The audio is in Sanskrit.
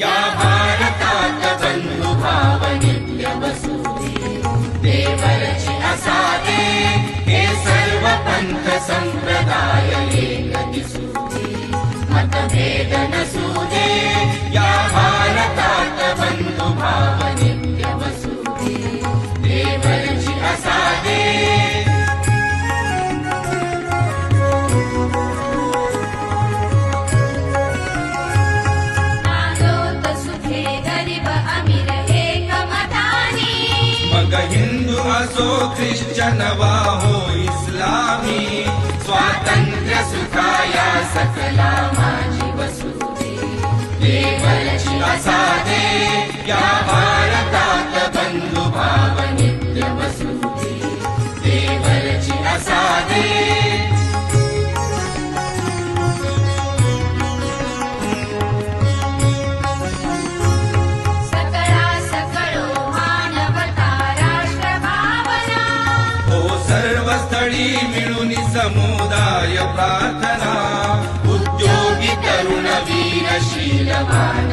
या भारताकबन्धुभावनि व्यवसूति ते परचि असाति ते सर्वपथसम्प्रदाय सो क्रिश्चन वा हो इस्लामी स्वातंत्र्य सुखाया सकला विद्यार्थी मिळून समुदाय प्रार्थना. उद्योगी तरुण वीरशीलवान